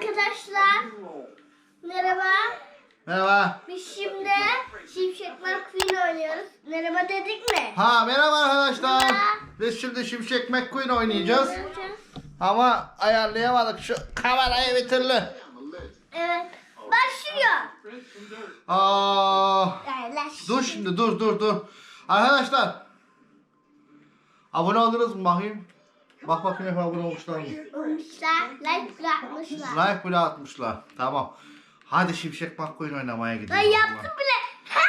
Arkadaşlar merhaba. Merhaba. Biz şimdi Şimşek McQueen oynuyoruz. Merhaba dedik mi? Ha merhaba arkadaşlar. Merhaba. Biz şimdi Şimşek McQueen oynayacağız. Ama ayarlayamadık şu kamerayı bir türlü. Evet. Başlıyor. Aa, dur şimdi dur dur dur. Arkadaşlar. Abone oldunuz mu bakayım? Bak bakayım hep abone olmuşlar mı? Olmuşlar. Like bırakmışlar. Like bile atmışlar. Tamam. Hadi Şimşek McQueen oynamaya Ben gidiyoruz. yaptım bile. Ha!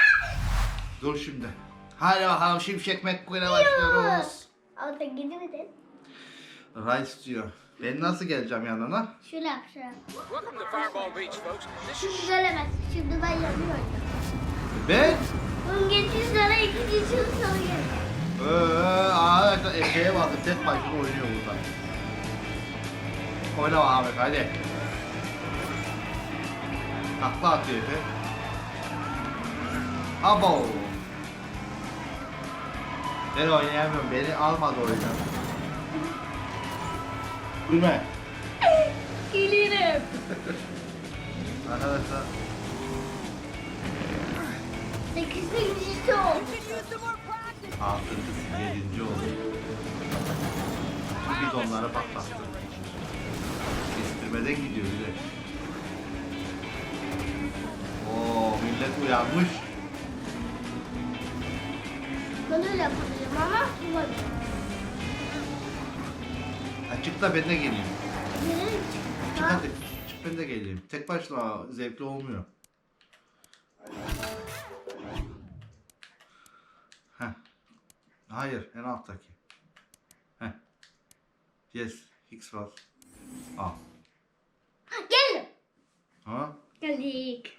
Dur şimdi. Hadi bakalım Şimşek McQueen'e başlıyoruz. Orada gidemedin. Rice diyor. Ben nasıl geleceğim yanına? Şöyle yap şöyle. yap. Welcome to Fireball Beach, folks. This is Şimdi gelemez. Şimdi ben yapıyorum. Ben? Bunun geçiş sana ikinci yıl sana gelecek. Ee, arkadaşlar Efe'ye bakın tek başına oynuyor burada. Oyna Ahmet hadi. Takla atıyor Efe. Abo. Ben oynayamıyorum. Beni almadı oyuna. Gülme. Gelirim. Arkadaşlar. Sekizincisi oldu. Altıncı, yedinci oldu. Bu bidonları patlattı. Kestirmeden gidiyor bir de. Oo millet uyanmış. Ben öyle yapabilirim ama bulamıyorum. Açık da ben de geleyim. Nereye Çık Ha? hadi. Çık ben de geleyim. Tek başına zevkli olmuyor. Hayır en alttaki. Heh. Yes. X var. Al. Gelin. Ha? Geldik.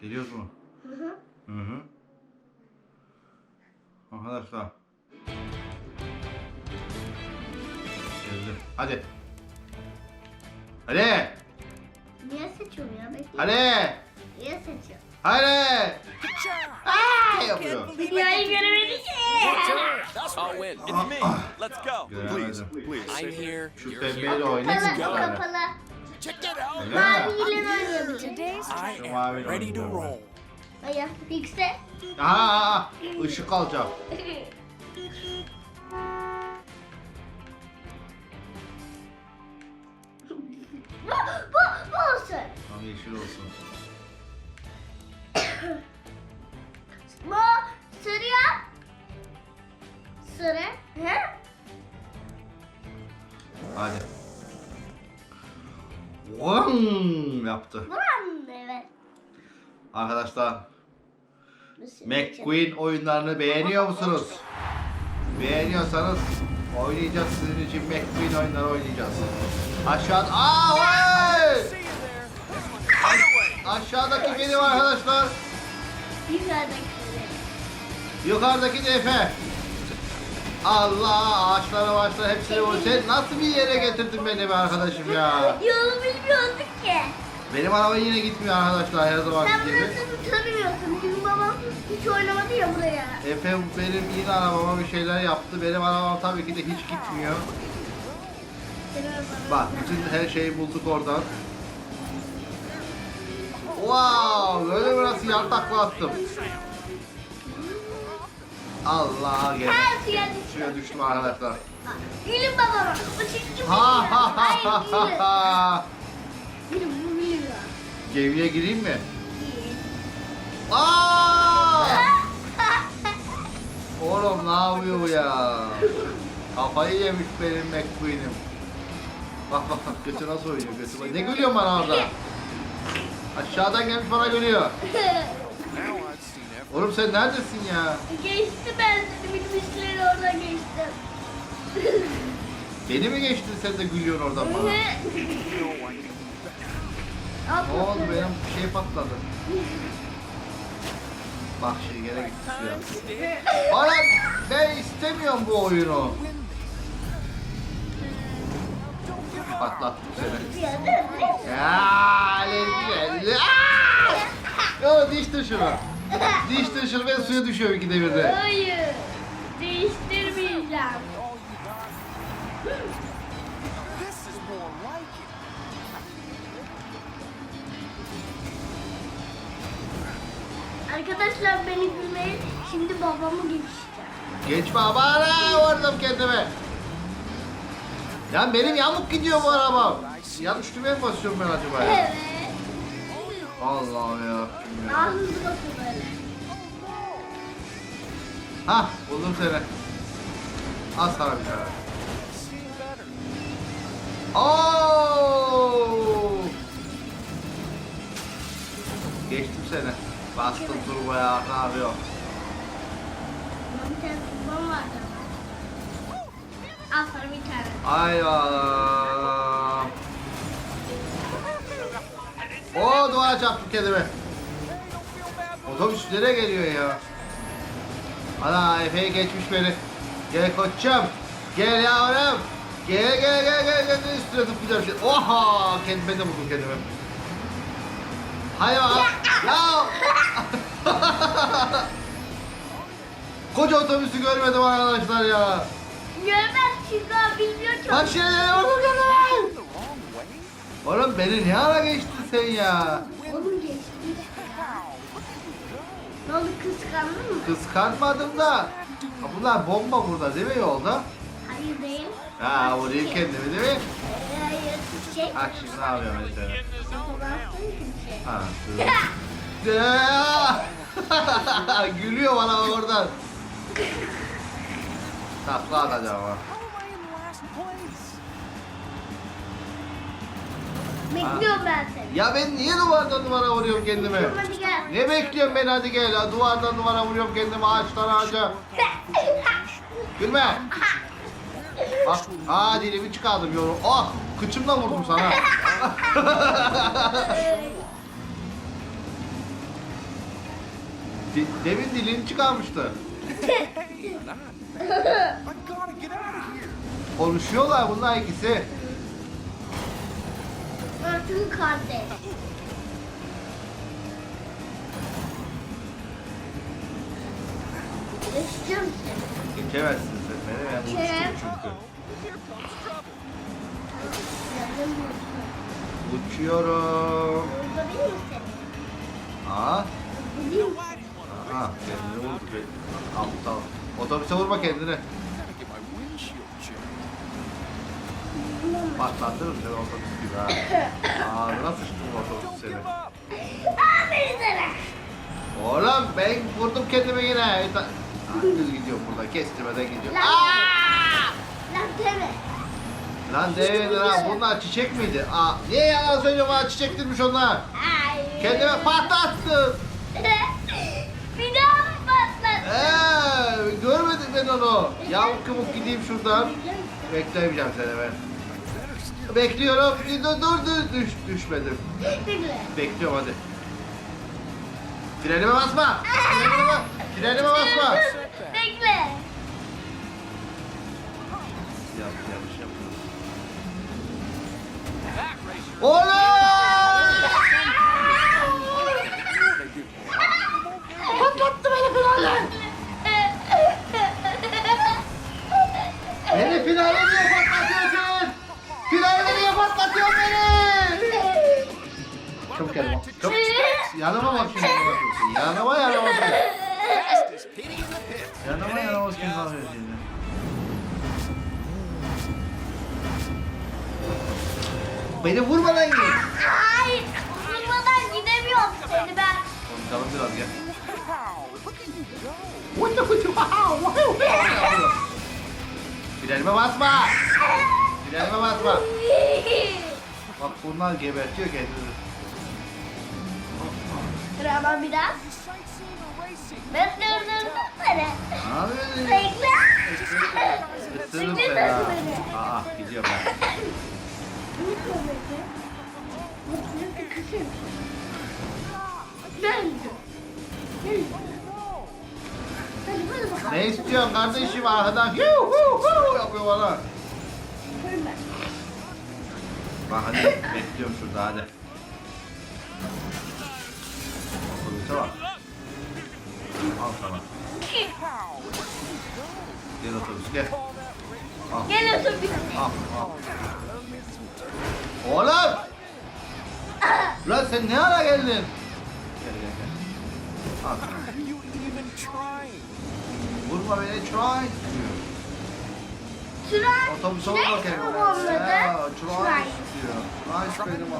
Geliyoruz mu? Hı hı. Hı hı. Arkadaşlar. Geldi. Hadi. Hadi. Niye seçiyorum ya? Bekle. Hadi. Niye seçiyorum? Hadi. Aa, yapıyor. Dünyayı göremedik ki. I'll win. It's me. Let's go. Göremedim. I'm here. Şu oynayayım mı Kapalı, o kapalı. Check it out. Maviyle oynayabiliriz. I am ready to roll. Hayır, X'e. Aha, ışık alacağım. bu, bu, bu olsun. Tam yeşil olsun. Sarı. He? Hadi. Vım yaptı. Buram evet. Arkadaşlar için. McQueen oyunlarını beğeniyor musunuz? Beğeniyorsanız oynayacağız sizin için McQueen oyunları oynayacağız. Aşağı Aa there. Aşağıdaki benim arkadaşlar. Yukarıdaki. Yukarıdaki de Efe. Allah ağaçlara ağaçlara hepsini vur. Sen nasıl bir yere getirdin beni be arkadaşım ya? Yolu bilmiyorduk ki. Benim araba yine gitmiyor arkadaşlar her zaman Sen gibi. burasını tanımıyorsun. Bizim babam hiç oynamadı ya buraya. Efe benim yine arabama bir şeyler yaptı. Benim arabam tabii ki de hiç gitmiyor. Senin arabanın- Bak bütün her şeyi bulduk oradan. Wow, böyle burası yan takla attım. Allah gel. Her suya düşüyor. Suya düştüm arkadaşlar. Gelin babama. O çizgi Ha ha ha ha gelin. ha. Gelin bu biliyor. Gemiye gireyim mi? Aa! Oğlum ne yapıyor bu ya? Kafayı yemiş benim McQueen'im. Bak bak bak götü nasıl oynuyor götü. bak. Ne gülüyorsun bana orada? Aşağıdan gelmiş bana gülüyor. Oğlum sen neredesin ya? Geçti ben bitmişleri oradan geçtim. Beni mi geçtin sen de gülüyorsun oradan bana? Ne oldu benim şey patladı. Bak şey gene gitti suya. Bana ben istemiyorum bu oyunu. Patlattım seni. Ya lezzetli. Ya diştir şunu. Diş ve suya düşüyor ikide birde. Hayır. Değiştirmeyeceğim. Arkadaşlar beni gülmeyin. Şimdi babamı geçeceğim. Geç baba ana vurdum kendime. Ya benim yamuk gidiyor bu araba. Yanlış düğmeye mi basıyorum ben acaba? Evet. Allah'ım ya. Daha hızlı basın böyle. Hah buldum seni. Al sana bir tane. Oo! Geçtim seni. Bastım turboya ne yapıyor? Bir tane tutmam vardı. Al sana bir tane. Ay valla. Oo duvara çarptım kendimi. Otobüs nereye geliyor ya? Ana Efe'ye geçmiş beni. Gel koçum. Gel yavrum. Gel gel gel gel gel üstüne tıklayacağım şimdi. Oha! Kendi ben de buldum kendimi. Hay ya. Koca otobüsü görmedim arkadaşlar ya. Görmez çünkü o bilmiyor ki. Bak şimdi wrong way? Oğlum beni ne ara geçtin sen ya? Oğlum geçti. Ne oldu kıskandın mı? Kıskanmadım da. Ha, bunlar bomba burada değil mi yolda? Hayır değil. Ha vurayım kendimi değil mi? Hayır şey. Bak şimdi ne yapıyor mesela? Fotoğraf değil ki bir şey. Ha dur. Ya! Gülüyor bana oradan. Takla atacağım ama. Bekliyorum ben seni. Ya ben niye duvardan duvara vuruyorum kendimi? Hadi gel. Ne bekliyorsun beni hadi gel. Ha, Duvardan duvara vuruyorum kendimi ağaçtan ağaca. Gülme. Bak, aa dilimi çıkardım yorum. Oh, kıçımla vurdum sana. Di- Demin dilini çıkarmıştı. Konuşuyorlar bunlar ikisi. Örtün kardeş. Geçeceğim seni. Geçemezsin sen beni. Ben uçtum Geçerim. çünkü. Uçuyorum. Öldüreyim mi seni? Aa, Öldüreyim mi? aha kendini vurdu. Aptal. Otobüse vurma kendini. Patlattırım seni otobüs gibi ha. Ağzına sıçtım otobüs seni. Aferin sana. Oğlum ben vurdum kendimi yine. Düz gidiyorum burada. Kestirmeden gidiyorum. Lan. Aa! Lan deme. Lan değildir ha. Bunlar çiçek miydi? Aa, niye yalan söylüyorsun bana çiçektirmiş onlar? Ay. Kendime patlattım. Bir daha mı patlattın? Eee görmedim ben onu. Yamuk yumuk gideyim şuradan. Beklemeyeceğim seni ben. Bekliyorum. Dur dur dur düş, düşmedim. Bekliyorum hadi. Frenime basma. Frenime, bas. Frenime basma. Bekle. Yap, yanlış racer. Oğlum! Patlattı beni finalle. Beni finale niye patlatıyorsun? Finale niye patlatıyorsun beni? Çabuk bak. Çabuk. Yanıma bak şimdi. Yanıma yanıma. The. Yanıma yanıma şimdi bakıyor şimdi. Beni vurmadan git. Hayır. Vurmadan gidemiyorum seni ben. Konuşalım biraz gel. Wow, look at you go. Frenime basma. Frenime basma. Bak bunlar gebertiyor kendini. Kıramam biraz. Ben durdurdum seni. Ne yapıyorsun? Bekle. Isırırım seni ha. Aa gidiyorum ben. Ne istiyorsun kardeşim arkadan hu hu hu yapıyor bana. Bak hadi bekliyorum şurada hadi. Otobüse bak. Al sana. Gel otobüs gel. Al Gel otobüs. al al. Oğlum! Lan sen ne ara geldin? Gel gel gel. Al. Vurma beni try diyor. Otobüs olma adı? Ya, Try Diyor. Benim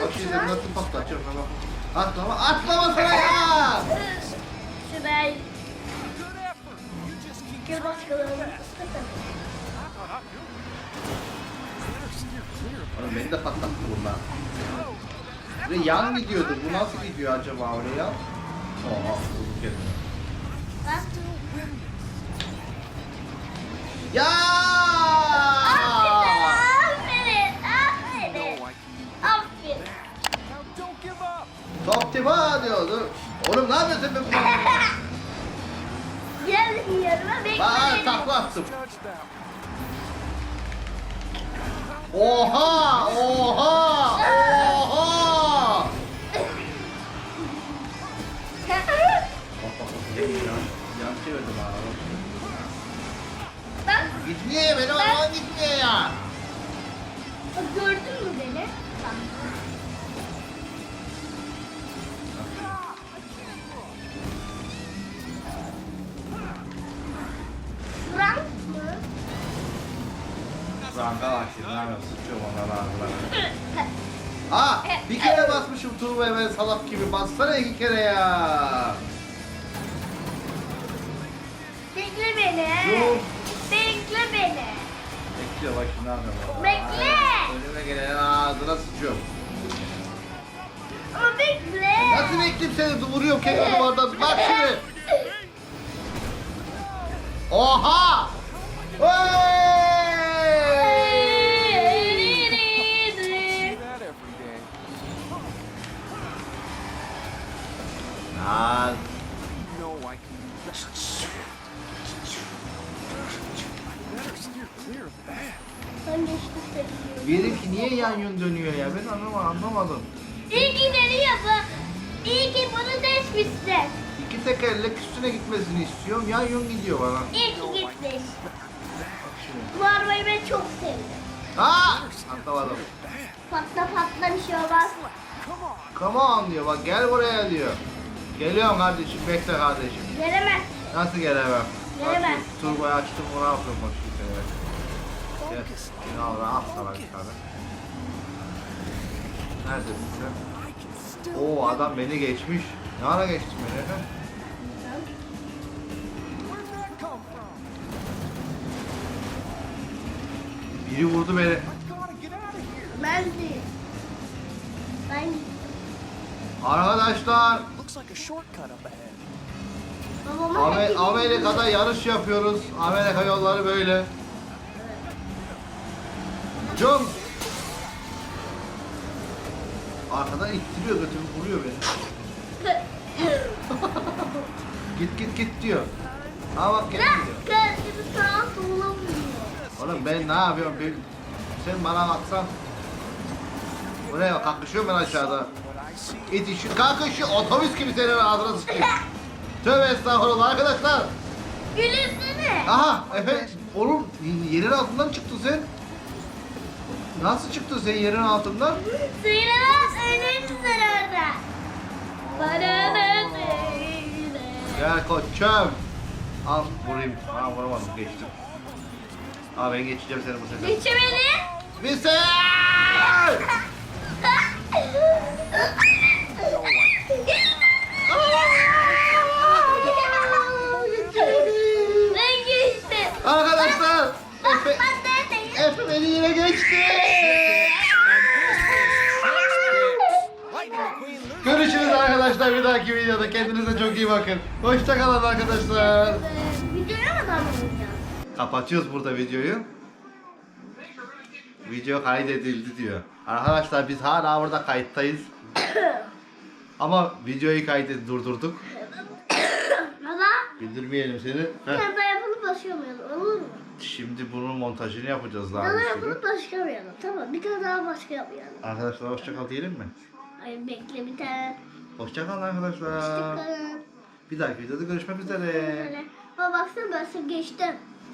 Bak şimdi Tren. nasıl patlatacağım sana. Atlama, atlama sana ya! Keep Gel başkalarına. Oğlum beni de patlattı bunlar. Ve yan gidiyordu. Bu nasıl gidiyor acaba oraya? Oha, vurduk. Bak. Ya! Tipa diyordu. Oğlum ne yapıyorsun? Gel yanıma bekle Bak beni. takla attım. Oha! Oha! Oha! Bak bak. Gitmiyor ya benim arabam gitmiyor ya. Gördün mü beni? Bak. Rankalar. Aa bir kere basmışım tuğbaya ben salak gibi. Bassana iki kere ya. Bekle beni. Dur. Bekle beni. Bekliyor bak şimdi ne yapıyorum. Bekle. Önüme gelen ağzına sıçıyorum. Ama bekle. Nasıl bekleyeyim seni? Vuruyorum kendi duvardan. Bak şimdi. Oha! Hey! Seni. Benimki niye yan yön dönüyor ya? Ben anlamadım. anlamadım. İyi ki deniyor bu. İyi ki bunu seçmişsin. İki tekerlek üstüne gitmesini istiyorum. Yan yön gidiyor bana. İyi ki gitmiş. Bu arabayı ben çok sevdim. Aa! Atlamadım. Patla patla bir şey olmaz. Come on. Come on diyor. Bak gel buraya diyor. Geliyorum kardeşim. Bekle kardeşim. Gelemez. Nasıl gelemem? Bak, Turboyu açtım. Bu ne yapıyorum bak şimdi seni. Gel. Şunu al. Al sana bir tane. Neredesin sen? Oo adam beni geçmiş. Ne ara geçtin beni efendim? Biri vurdu beni. Ben değil. Ben Arkadaşlar Looks like a shortcut up ahead. babama. Amerika'da yarış yapıyoruz. Amerika yolları böyle. John. Arkadan ittiriyor götümü vuruyor beni. Git git git diyor. Ha bak gel Bırak diyor. kendimi sağa sola vuruyor. Oğlum ben ne yapıyorum? Ben, sen bana baksan. Buraya bak kalkışıyorum ben aşağıda. What I see İt işi kalkışı otobüs gibi senin ağzına sıkıyor. Tövbe estağfurullah arkadaşlar. Gülümsene. Aha Efe oğlum yerin altından çıktın sen. Nasıl çıktın sen yerin altından? Sıyrılan önümüzden orada. Bana da. Gel koçum. Al vurayım. Ha vuramadım geçtim. Aa ben geçeceğim seni bu sefer. Geçemedi. Bir sen! Ben geçtim. Arkadaşlar Efe, Ben neredeyim? Efe beni yine geçti. Görüşürüz arkadaşlar bir dahaki videoda. Kendinize çok iyi bakın. Hoşçakalın arkadaşlar. Videoya mı damlayacağım? Kapatıyoruz burada videoyu. Video kaydedildi diyor. Arkadaşlar biz hala burada kayıttayız. Ama videoyu kaydet durdurduk. Bildirmeyelim seni. Heh. De yapılıp başlamayalım olur mu? Şimdi bunun montajını yapacağız daha bir sürü. yapılıp başlamayalım. Tamam bir tane daha başka yapmayalım. Arkadaşlar hoşçakal diyelim mi? Ay bekle bir tane. Hoşçakalın arkadaşlar. Çıkalım. Bir dahaki videoda görüşmek üzere. Böyle. Baba baksana ben seni geçtim.